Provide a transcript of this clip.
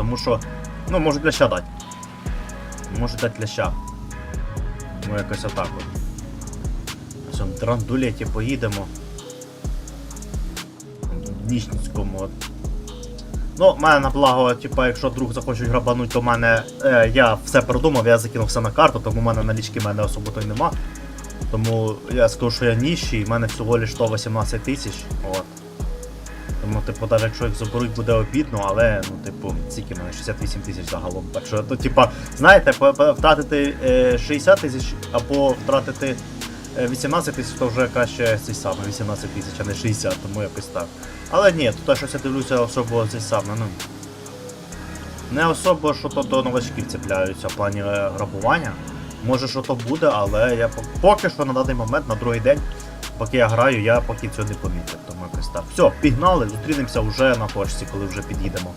тому що. Ну, можуть ляща дати. Можуть дати ляща. Ну, якось отак от. Цьому драндулеті поїдемо. В Ніжницькому. От. Ну, мене на благо, типа, якщо друг захочуть грабануть, то мене. Е, я все продумав, я закинув все на карту, тому в мене налічки в мене особо то й нема. Тому я скажу, що я ніщий, в мене всього лиш 118 тисяч. Тому, типу, навіть якщо їх заберуть, буде обідно, але, ну, типу, скільки мене 68 тисяч загалом. Так що, то, типа, знаєте, втратити е, 60 тисяч або втратити е, 18 тисяч, то вже краще цей саме 18 тисяч, а не 60, тому якось так. Але ні, тут щось я дивлюся особо цей саме, ну. Не особо, що то до новачків цепляються в плані е, грабування. Може, що то буде, але я поки що на даний момент, на другий день, поки я граю, я поки цього не помітив. Тому якось так. Все, пігнали, зустрінемося вже на почті, коли вже під'їдемо.